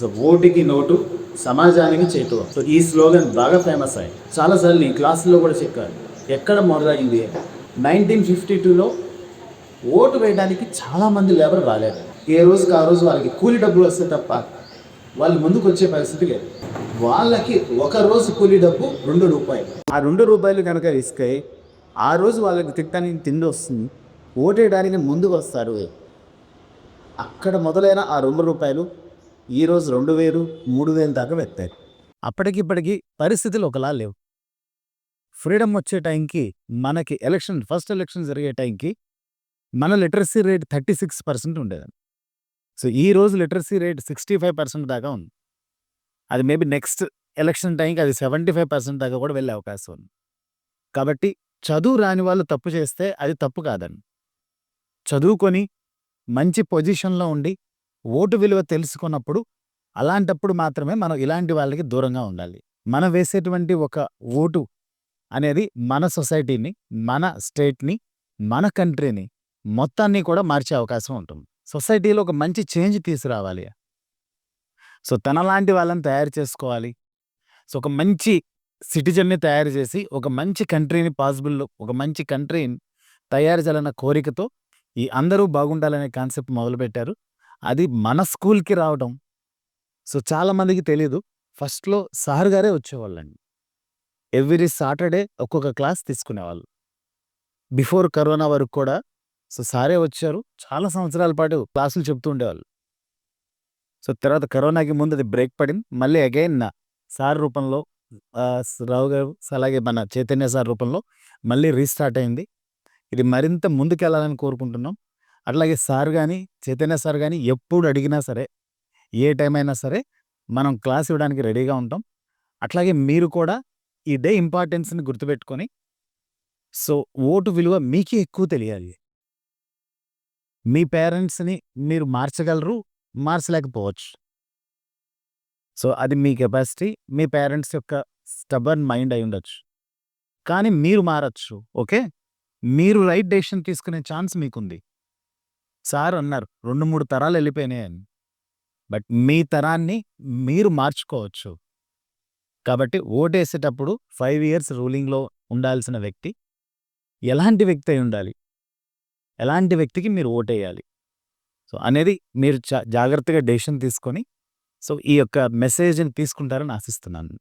So ఓటుకి note సమాజానికి చేటు సో ఈ స్లోగన్ బాగా ఫేమస్ అయ్యి చాలాసార్లు ఈ క్లాసుల్లో కూడా చెప్పారు. ఎక్కడ మొదలైంది నైన్టీన్ ఫిఫ్టీ టూలో ఓటు వేయడానికి చాలామంది లేబర్ రాలేదు. ఏ రోజుకి ఆ రోజు వాళ్ళకి కూలి డబ్బులు వస్తే తప్ప వాళ్ళు ముందుకు వచ్చే పరిస్థితి లేదు. వాళ్ళకి ఒక రోజు కూలి డబ్బు రెండు రూపాయలు. ఆ రెండు రూపాయలు కనుక ఇస్తే ఆ రోజు వాళ్ళకి తిట్టడానికి తిండి వస్తుంది ఓటేయడానికి ముందుకు వస్తారు. అక్కడ మొదలైన ఆ రెండు రూపాయలు ఈరోజు రెండు వేలు మూడు వేలు దాకా వెత్తాయి. అప్పటికిప్పటికీ పరిస్థితులు ఒకలా లేవు. ఫ్రీడమ్ వచ్చే టైంకి మనకి ఎలక్షన్ ఫస్ట్ ఎలక్షన్ జరిగే టైంకి మన literacy rate thirty six percent ఉండేదండి. సో ఈ రోజు literacy rate sixty five percent దాకా ఉంది. అది మేబీ నెక్స్ట్ ఎలక్షన్ టైంకి అది సెవెంటీ ఫైవ్ పర్సెంట్ దాకా కూడా వెళ్ళే అవకాశం ఉంది. కాబట్టి చదువు రాని వాళ్ళు తప్పు చేస్తే అది తప్పు కాదండి. చదువుకొని మంచి పొజిషన్లో ఉండి ఓటు విలువ తెలుసుకున్నప్పుడు అలాంటప్పుడు మాత్రమే మనం ఇలాంటి వాళ్ళకి దూరంగా ఉండాలి. మనం వేసేటువంటి ఒక ఓటు అనేది మన సొసైటీని మన స్టేట్ని మన కంట్రీని మొత్తాన్ని కూడా మార్చే అవకాశం ఉంటుంది. సొసైటీలో ఒక మంచి చేంజ్ తీసుకురావాలి. సో తనలాంటి వాళ్ళని తయారు చేసుకోవాలి. సో ఒక మంచి సిటిజన్ని తయారు చేసి ఒక మంచి కంట్రీని పాసిబుల్ ఒక మంచి కంట్రీని తయారు చేయాలన్న కోరికతో ఈ అందరూ బాగుండాలనే కాన్సెప్ట్ మొదలుపెట్టారు. అది మన స్కూల్కి రావడం. సో చాలామందికి తెలియదు ఫస్ట్లో సార్ గారే వచ్చేవాళ్ళండి. ఎవ్రీ సాటర్డే ఒక్కొక్క క్లాస్ తీసుకునేవాళ్ళు. బిఫోర్ కరోనా వరకు కూడా సో సారే వచ్చారు. చాలా సంవత్సరాల పాటు క్లాసులు చెప్తూ ఉండేవాళ్ళు. సో తర్వాత కరోనాకి ముందు అది బ్రేక్ పడింది. మళ్ళీ అగైన్ నా సార్ రూపంలో రావు గారు అలాగే మన చైతన్య సార్ రూపంలో మళ్ళీ రీస్టార్ట్ అయింది. ఇది మరింత ముందుకెళ్ళాలని కోరుకుంటున్నాం. అట్లాగే సార్ కానీ చైతన్య సార్ కానీ ఎప్పుడు అడిగినా సరే ఏ టైం అయినా సరే మనం క్లాస్ ఇవ్వడానికి రెడీగా ఉంటాం. అట్లాగే మీరు కూడా ఈ డే ఇంపార్టెన్స్ని గుర్తుపెట్టుకొని సో ఓటు విలువ మీకే ఎక్కువ తెలియాలి. మీ పేరెంట్స్ని మీరు మార్చగలరు మార్చలేకపోవచ్చు. సో అది మీ కెపాసిటీ మీ పేరెంట్స్ యొక్క స్టబర్న్ మైండ్ అయి ఉండొచ్చు. కానీ మీరు మారచ్చు ఓకే? మీరు రైట్ డెసిషన్ తీసుకునే ఛాన్స్ మీకుంది. సార్ అన్నారు రెండు మూడు తరాలు వెళ్ళిపోయినాయని. బట్ మీ తరాన్ని మీరు మార్చుకోవచ్చు. కాబట్టి ఓటేసేటప్పుడు ఫైవ్ ఇయర్స్ రూలింగ్లో ఉండాల్సిన వ్యక్తి ఎలాంటి వ్యక్తి అయి ఉండాలి? ఎలాంటి వ్యక్తికి మీరు ఓటేయాలి? సో అనేది మీరు జాగ్రత్తగా డెసిషన్ తీసుకొని సో ఈ యొక్క మెసేజ్ని తీసుకుంటారని ఆశిస్తున్నాను.